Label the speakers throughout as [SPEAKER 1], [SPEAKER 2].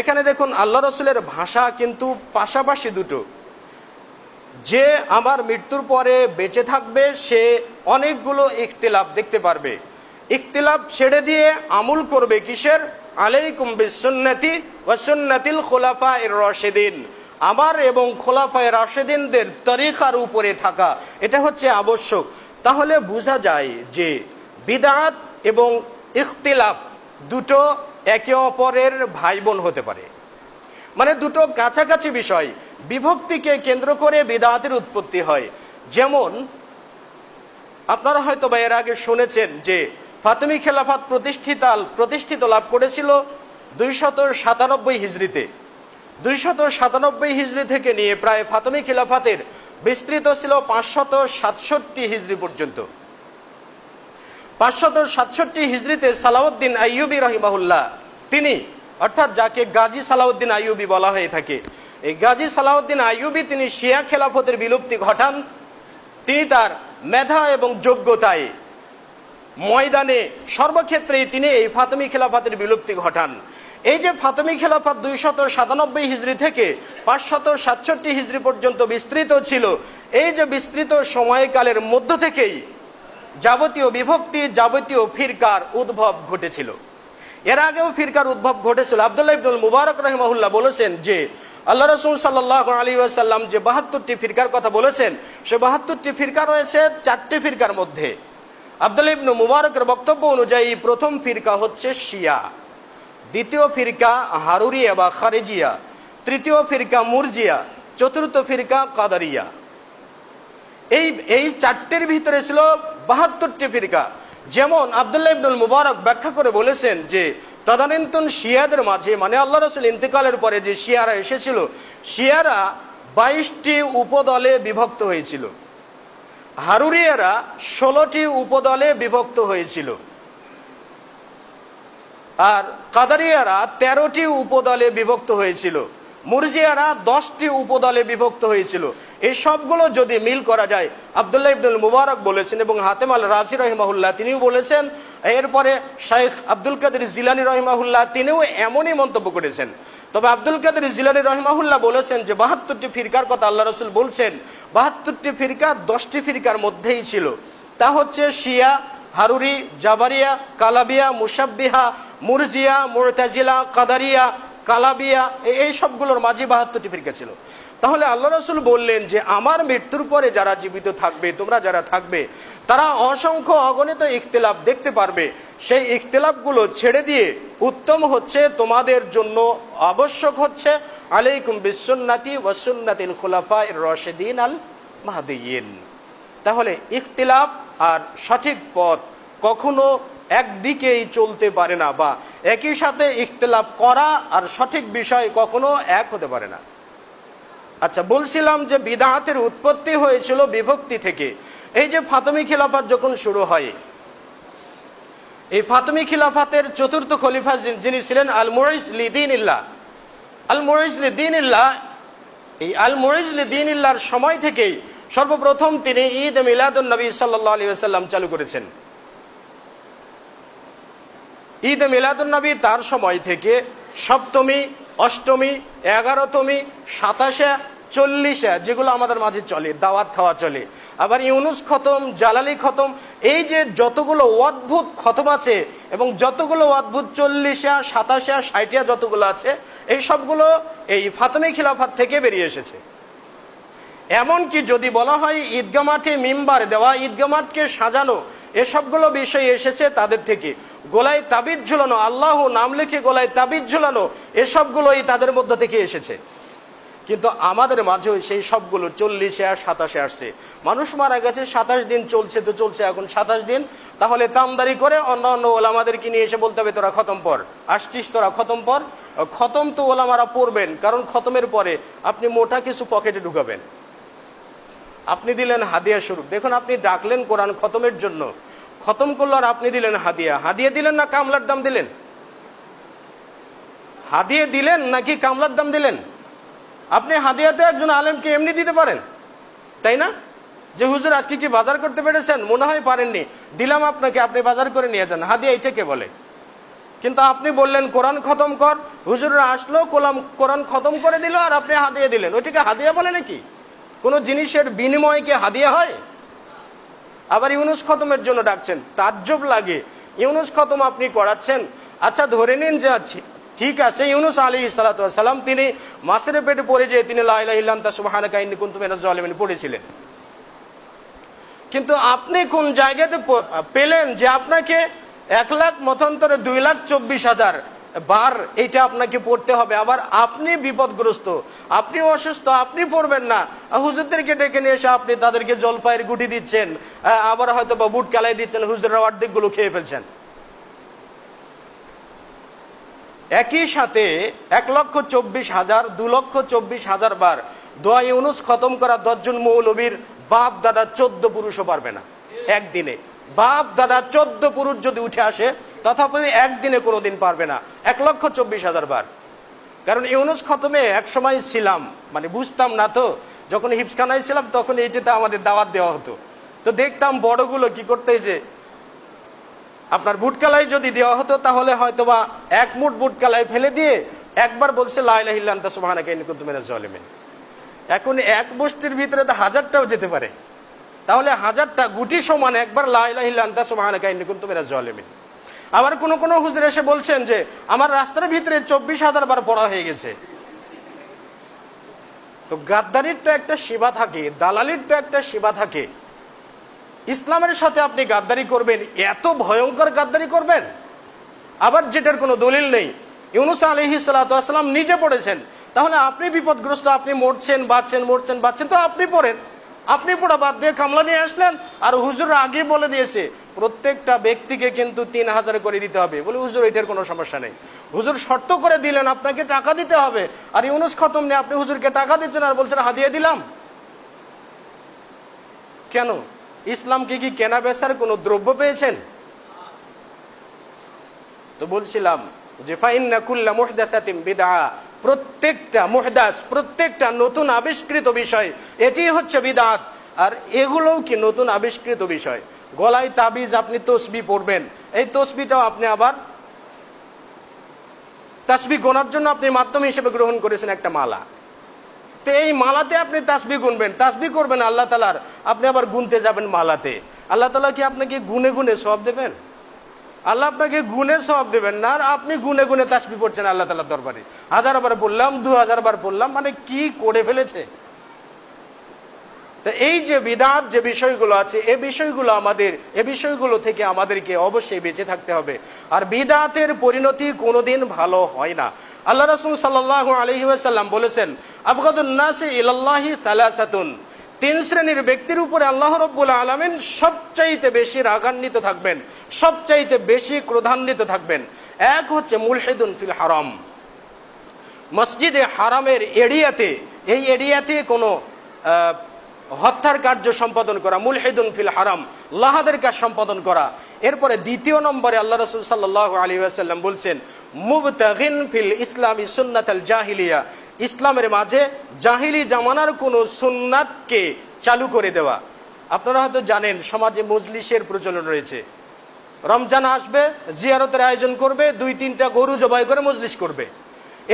[SPEAKER 1] এখানে দেখুন, আল্লাহ রসুলের ভাষা কিন্তু পাশাপাশি দুটো। যে আমার মৃত্যুর পরে বেঁচে থাকবে, সে অনেকগুলো ইখতিলাফ দেখতে পারবে। ইখতিলাফ ছেড়ে দিয়ে আমুল করবে কিসের? আলাইকুম বিসুন্নতি ওয়াসুন্নাতিল খোলাফা এর রশেদিন। আমার এবং খোলাফায় রাশেদিনদের তরিকার উপরে থাকা, এটা হচ্ছে আবশ্যক। তাহলে বোঝা যায় যে বিদাত এবং ইখতিলাফ দুটো একে অপরের ভাই বোন হতে পারে। মানে দুটো কাছাকাছি বিষয়। বিভক্তিকে কেন্দ্র করে বিদাতের উৎপত্তি হয়। যেমন, আপনারা হয়তো বা এর আগে শুনেছেন যে, ফাতেমি খেলাফাত প্রতিষ্ঠিত প্রতিষ্ঠিত লাভ করেছিল দুইশত সাতানব্বই হিজড়িতে। দুইশত সাতানব্বই হিজড়ি থেকে নিয়ে প্রায় ফাতেমি খিলাফাতের বিস্তৃত ছিল পাঁচশত সাতষট্টি হিজড়ি পর্যন্ত। পাঁচশত সাতষট্টি হিজড়িতে সালাউদ্দিন আইয়ুবি রহিমাহুল্লাহ, তিনি অর্থাৎ যাকে গাজী সালাউদ্দিন আইয়ুবি বলা হয়ে থাকে, এই গাজী সালাউদ্দিন আইয়ুবি তিনি শিয়া খেলাফতের বিলুপ্তি ঘটান। তিনি তার মেধা এবং যোগ্যতায় ময়দানে সর্বক্ষেত্রেই তিনি এই ফাতমি খেলাফাতের বিলুপ্তি ঘটান। এই যে ফাতমি খেলাফাত দুইশত সাতানব্বই হিজড়ি থেকে পাঁচশত সাতষট্টি হিজড়ি পর্যন্ত বিস্তৃত ছিল, এই যে বিস্তৃত সময়কালের মধ্য থেকেই যাবতীয় বিভক্তি, যাবতীয় ফিরকার উদ্ভব ঘটেছিল। এর আগেও ফিরকার উদ্ভব ঘটেছিল। আবদুল্লাহ ইবনুল মুবারক রহিমাহুল্লাহ বলেছেন যে, আল্লাহ রসুল সাল্লাহ আলী আসাল্লাম যে বাহাত্তরটি ফিরকার কথা বলেছেন, সে বাহাত্তরটি ফিরকা রয়েছে চারটি ফিরকার মধ্যে। আবদুল্লাহ ইবনু মুবারকের বক্তব্য অনুযায়ী প্রথম ফিরকা হচ্ছে শিয়া, দ্বিতীয় ফিরকা হারুরিয়া বা খারেজিয়া, তৃতীয় ফিরকা মুরজিয়া, চতুর্থ ফিরকা কাদারিয়া। এই এই চারটের ভিতরে ছিল বাহাত্তরটি ফিরকা। যেমন আবদুল্লাহ ইবনুল মুবারক ব্যাখ্যা করে বলেছেন যে, তদানীন্তন শিয়াদের মাঝে মানে আল্লাহ রসুল ইন্তেকালের পরে যে শিয়ারা এসেছিল, শিয়ারা বাইশটি উপদলে বিভক্ত হয়েছিল। হারুরিয়ারা ষোলোটি উপদলে বিভক্ত হয়েছিল। আর কাদারিয়ারা তেরোটি উপদলে বিভক্ত হয়েছিল। মুরজিয়ারা দশটি উপদলে বিভক্ত হয়েছিল। এই সবগুলো যদি মিল করা যায়, আবদুল্লাহ ইবনুল মুবারক বলেছেন এবং হাতেম আল রাজি রহিমাহুল্লাহ তিনিও বলেছেন, এরপরে শাইখ আব্দুল কাদের জিলানি রহিমাহুল্লাহ তিনিও এমনই মন্তব্য করেছেন। তবে আব্দুল কাদের জিলানি রহিমাহুল্লাহ বলেছেন যে বাহাত্তরটি ফিরকার কথা আল্লাহ রসুল বলছেন, বাহাত্তরটি ফিরকা দশটি ফিরকার মধ্যেই ছিল। তা হচ্ছে শিয়া, হারুরি, জাবারিয়া, কালাবিয়া মুসাব্বিহা মুরজিয়া, মুরতাজিলা, কাদারিয়া কালাবিয়া এই সবগুলোর মাঝে বাহাত্তরটি ফিরকা ছিল। তাহলে আল্লাহ রসুল বললেন যে, আমার মৃত্যুর পরে যারা জীবিত থাকবে, তোমরা যারা থাকবে, তারা অসংখ্য অগণিত ইখতিলাফ দেখতে পারবে। সেই ইখতিলাফগুলো ছেড়ে দিয়ে উত্তম হচ্ছে, তোমাদের জন্য আবশ্যক হচ্ছে, আলাইকুম বিশ্বন্নাতি ওয়াসুন্নাতিল খুলাফা রশেদিন আল মাহাদিন তাহলে ইখতিলাফ আর সঠিক পথ কখনো একদিকেই চলতে পারে না বা একই সাথে ইখতলাফ করা আর সঠিক বিষয় কখনো এক হতে পারে না। আচ্ছা বলছিলাম যে বিদাহাতের উৎপত্তি হয়েছিল বিভক্তি থেকে। এই যে ফাতমি খিলাফাত যখন শুরু হয়, এই ফাতমি খিলাফাতের চতুর্থ খলিফা যিনি ছিলেন আল মুরিস লিদিন ইল্লাহ আল মুরিস লিদিন এই আল মুরিস লিদিন সময় থেকেই সর্বপ্রথম তিনি ঈদ মিলাদুল নবী সাল্লাহ আলী সাল্লাম চালু করেছেন। ঈদ মিলাদুলনবী তার সময় থেকে সপ্তমী, অষ্টমী, এগারোতমী, সাতাশে, চল্লিশে যেগুলো আমাদের মাঝে চলে, দাওয়াত খাওয়া চলে। আবার ইউনুস খতম, জালালি খতম, এই যে যতগুলো অদ্ভুত খতম আছে এবং যতগুলো অদ্ভুত চল্লিশা, সাতাশা ষাটিয়া যতগুলো আছে, এই সবগুলো এই ফাতমি খিলাফাত থেকে বেরিয়ে এসেছে। এমনকি যদি বলা হয় ঈদগা মাঠে মিম্বার দেওয়া ঈদগা মাঠকে সাজানো, এসবগুলো বিষয় এসেছে তাদের থেকে। গোলায় তাবিজ ঝুলানো আল্লাহ নাম লিখে গোলায় তাবিজ ঝুলানো, এসবগুলোই তাদের মধ্য থেকে এসেছে। কিন্তু আমাদের মাঝেও সেই সবগুলো চল্লিশে আর সাতাশে আসছে। মানুষ মারা গেছে, সাতাশ দিন চলছে তো চলছে এখন সাতাশ দিন। তাহলে তামদারি করে অন্য অন্য ওলামাদেরকে নিয়ে এসে বলতে হবে, তোরা খতম পর। আসছিস, তোরা খতম পর। খতম তো ওলামারা পড়বেন, কারণ খতমের পরে আপনি মোটা কিছু পকেটে ঢুকাবেন। আপনি দিলেন হাদিয়া স্বরূপ। দেখুন, আপনি ডাকলেন কোরআন খতমের জন্য। খতম করল আর আপনি দিলেন হাদিয়া। হাদিয়া দিলেন না কামলার দাম দিলেন? হাদিয়ে দিলেন নাকি কামলার দাম দিলেন? আপনি হাদিয়াতে একজন আলেমকে এমনি দিতে পারেন। তাই না? যে হুজুর আজকে কি বাজার করতে পেরেছেন? মনে হয় পারেননি। দিলাম আপনাকে, আপনি বাজার করে নিয়ে যান। হাদিয়া এটাকে বলে? কিন্তু আপনি বললেন, কোরআন খতম কর। হুজুররা আসলো, কোলাম কোরআন খতম করে দিল আর আপনি হাদিয়ে দিলেন। ওইটাকে হাদিয়া বলে নাকি? কোনো জিনিসের বিনিময় কি হাদিয়া হয়? আবার ইউনুস খতমের জন্য ডাকছেন, তাজ্জব লাগে। ইউনুস খতম আপনি করাচ্ছেন। আচ্ছা ধরে নিন যে ঠিক আছে, ইউনুস আলী সালাম তিনি মাসের পেটে পড়ে যে তিনি কাহিনী পড়েছিলেন। কিন্তু আপনি কোন জায়গাতে পেলেন যে আপনাকে এক লাখ, মতান্তরে দুই লাখ, চব্বিশ হাজার বার এটা আপনাকে পড়তে হবে। আবার আপনি বিপদগ্রস্ত, আপনি অসুস্থ, আপনি পড়বেন না। হুজুরদেরকে ডেকে নিয়ে এসে আপনি তাদেরকে জলপাইয়ের গুটি দিচ্ছেন আবার হয়তো বা বুট কালাই দিচ্ছেন অর্ধেকগুলো খেয়ে ফেলছেন। একই সাথে এক লক্ষ চব্বিশ হাজার, দু লক্ষ চব্বিশ হাজার বার দোয়া ইউনুস খতম করা দশজন মৌলবীর বাপ, দাদা, চোদ্দ পুরুষও পারবে না। একদিনে। বাপ, দাদা, চোদ্দ পুরুষ যদি উঠে আসে তথাপি একদিনে কোনোদিন পারবে না। এক লক্ষ চব্বিশ হাজার বার। কারণ ইউনুস খতমে এক সময় ছিলাম মানে বুঝতাম না তো, যখন হিপসখানায় ছিলাম তখন এইটাতে আমাদের দাওয়াত দেওয়া হতো। তো দেখতাম বড়গুলো কি করতে যে আপনার বুটকালাই যদি দেওয়া হতো তাহলে হয়তো বা এক মুঠ বুটকালাই ফেলে দিয়ে একবার বলছে জলেমেন। এখন এক বস্তির ভিতরে তো হাজারটাও যেতে পারে। তাহলে হাজারটা গুটি সমান একবার লাইলাহিল্লান্তা সুবাহানা কাইনি কুন্তু জলেমেন। আবার কোন কোন হুজুর এসে বলছেন যে, আমার রাস্তার ভিতরে চব্বিশ হাজার বার পড়া হয়ে গেছে। তো গাদ্দারির তো একটা সীমা থাকে, দালালির তো একটা সীমা থাকে। ইসলামের সাথে আপনি গাদ্দারি করবেন, এত ভয়ঙ্কর গাদ্দারি করবেন। আবার যেটার কোনো দলিল নেই। ইউনুস আলহি সালাম নিজে পড়েছেন। তাহলে আপনি বিপদগ্রস্ত, আপনি মরছেন, বাঁচছেন মরছেন, বাঁচছেন, তো আপনি পড়েন। আপনি পড়া বাদ দিয়ে কামলা নিয়ে আসলেন, আর হুজুর আগে বলে দিয়েছে প্রত্যেকটা ব্যক্তিকে কিন্তু তিন হাজার করে দিতে হবে। বলে, হুজুর, এটার কোনো সমস্যা নেই। হুজুর শর্ত করে দিলেন, আপনাকে টাকা দিতে হবে। আর ইউনুস খতম নিয়ে আপনি হুজুরকে টাকা দিচ্ছেন আর বলছেন, হাজিয়ে দিলাম। কেন? ইসলামকে কি কেনা বেচার কোনো দ্রব্য পেয়েছেন? তো বলছিলাম যে, ফাইন্না কুল্লা মুহদাসাতিম বিদআ। প্রত্যেকটা মুহদাস, প্রত্যেকটা নতুন আবিষ্কৃত বিষয়, এটি হচ্ছে বিদাত আর এগুলোও কি নতুন আবিষ্কৃত বিষয়? গলায় তাবিজ আপনি তসবি পড়বেন। এই তসবিটাও আপনি আবার তাসবি গোনার জন্য আপনি মাধ্যম হিসেবে গ্রহণ করেছেন একটা মালা। তো এই মালাতে আপনি তাসবি গুনবেন, তাসবি করবেন আল্লাহ তালার আপনি আবার গুনতে যাবেন মালাতে। আল্লাহ তালা কি আপনাকে গুনে গুনে সব দেবেন? আল্লাহ আপনাকে গুনে সব দেবেন না, আর আপনি গুনে গুনে তাসবি পড়ছেন আল্লাহ তালার দরবারে। হাজার বার বললাম দু হাজার বার বললাম মানে কি করে ফেলেছে? তো এই যে বিদাত যে বিষয়গুলো আছে, এ বিষয়গুলো আমাদের, এ বিষয়গুলো থেকে আমাদেরকে অবশ্যই বেঁচে থাকতে হবে। আর বিদাতের পরিণতি কোনোদিন ভালো হয় না। আল্লাহ রসুল সাল্লাহ আলহি ওয়াসাল্লাম বলেছেন আবগাদুন্নাসি ইলাল্লাহি তালাসাতুন তিন শ্রেণির ব্যক্তির উপরে আল্লাহ রব্বুল আলমিন সবচাইতে বেশি রাগান্বিত থাকবেন, সবচাইতে বেশি ক্রোধান্বিত থাকবেন। এক হচ্ছে মুলহেদুন ফিল হারাম। মসজিদে হারামের এরিয়াতে এই এরিয়াতে কোনো হত্যার কার্য সম্পাদন করা, মুলহিদুন ফিল হারাম, লাহাদের কাজ সম্পাদন করা। এরপরে দ্বিতীয় নম্বরে আল্লাহ রসুল সাল্লাহ আলী আসাল্লাম বলছেন মুবতাহিন ফিল ইসলামী সুন্নাত আল জাহিলিয়া, ইসলামের মাঝে জাহিলি জামানার কোন সুন্নাতকে চালু করে দেওয়া। আপনারা হয়তো জানেন, সমাজে মজলিসের প্রচলন রয়েছে। রমজান আসবে, জিয়ারতের আয়োজন করবে, দুই তিনটা গরু জবাই করে মজলিস করবে।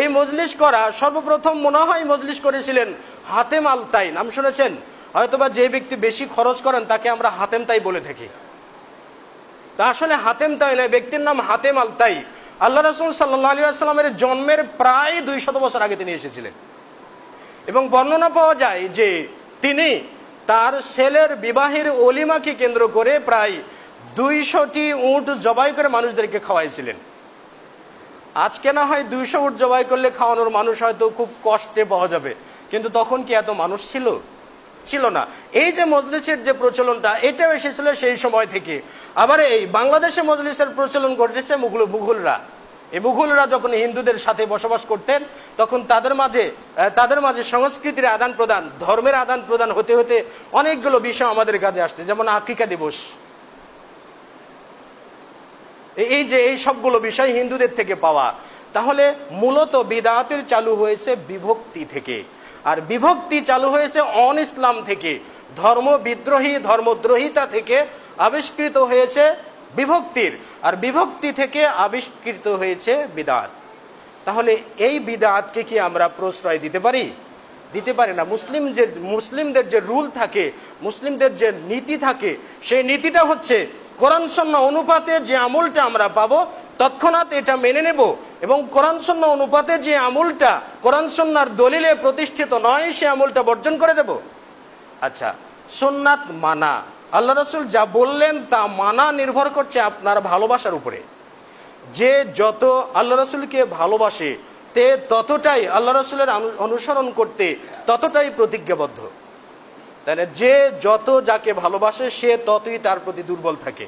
[SPEAKER 1] এই মজলিস করা সর্বপ্রথম মনে হয় মজলিস করেছিলেন হাতেম আলতাই নাম শুনেছেন? হয়তোবা যে ব্যক্তি বেশি খরচ করেন, তাকে আমরা হাতেম তাই বলে থাকি। তা আসলে হাতেম তাই নয়, ব্যক্তির নাম হাতেম আল তাই আল্লাহ রসুল সাল্লাহ আলী আসসালামের জন্মের প্রায় দুই শত বছর আগে তিনি এসেছিলেন। এবং বর্ণনা পাওয়া যায় যে তিনি তার ছেলের বিবাহের অলিমাকে কেন্দ্র করে প্রায় দুইশোটি উট জবাই করে মানুষদেরকে খাওয়াইছিলেন। আজকে না হয় দুইশো উট জবাই করলে খাওয়ানোর মানুষ হয়তো খুব কষ্টে পাওয়া যাবে, কিন্তু তখন কি এত মানুষ ছিল? ছিল না। এই যে মজলিসের যে প্রচলনটা, এটাও এসেছিল সেই সময় থেকে। আবার এই বাংলাদেশে মজলিসের প্রচলন ঘটেছে মুঘল, মুঘলরা। এই মুঘলরা যখন হিন্দুদের সাথে বসবাস করতেন, তখন তাদের মাঝে তাদের মাঝে সংস্কৃতির আদান প্রদান, ধর্মের আদান প্রদান হতে হতে অনেকগুলো বিষয় আমাদের কাছে আসছে, যেমন আকিকা দিবস। এই- যে এই সবগুলো বিষয় হিন্দুদের থেকে পাওয়া। তাহলে মূলত বিদাতের চালু হয়েছে বিভক্তি থেকে। আর বিভক্তি চালু হয়েছে অন ইসলাম থেকে। ধর্ম বিদ্রোহী, ধর্মদ্রোহিতা থেকে আবিষ্কৃত হয়েছে বিভক্তির, আর বিভক্তি থেকে আবিষ্কৃত হয়েছে বিদাত। তাহলে এই বিদাতকে কি আমরা প্রশ্রয় দিতে পারি? দিতে পারি না। মুসলিম যে, মুসলিমদের যে রুল থাকে, মুসলিমদের যে নীতি থাকে, সেই নীতিটা হচ্ছে কোরআন অনুপাতে যে আমলটা আমরা পাবো, তৎক্ষণাৎ এটা মেনে নেব। এবং কোরআন সন্ন্য অনুপাতে যে আমলটা, কোরআন সন্ন্যার দলিলে প্রতিষ্ঠিত নয়, সে আমুলটা বর্জন করে দেব। আচ্ছা সোননাথ মানা। আল্লাহ রসুল যা বললেন তা মানা নির্ভর করছে আপনার ভালোবাসার উপরে। যে যত আল্লাহ রসুলকে ভালোবাসে, তে ততটাই আল্লাহ রসুলের অনুসরণ করতে ততটাই প্রতিজ্ঞাবদ্ধ। তাহলে যে যত যাকে ভালোবাসে, সে ততই তার প্রতি দুর্বল থাকে।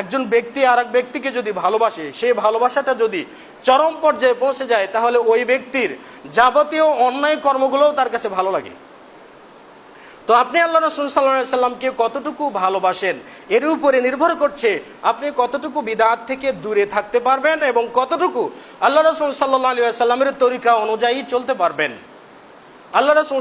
[SPEAKER 1] একজন ব্যক্তি আর এক ব্যক্তিকে যদি ভালোবাসে, সেই ভালোবাসাটা যদি চরম পর্যায়ে পৌঁছে যায়, তাহলে ওই ব্যক্তির যাবতীয় অন্যায় কর্মগুলোও তার কাছে ভালো লাগে। তো আপনি আল্লাহ রসুল সাল্লাহ সাল্লামকে কতটুকু ভালোবাসেন, এর উপরে নির্ভর করছে আপনি কতটুকু বিদাত থেকে দূরে থাকতে পারবেন এবং কতটুকু আল্লাহ রসুল সাল্লাহ আলী সাল্লামের তরিকা অনুযায়ী চলতে পারবেন। আল্লাহ রসুল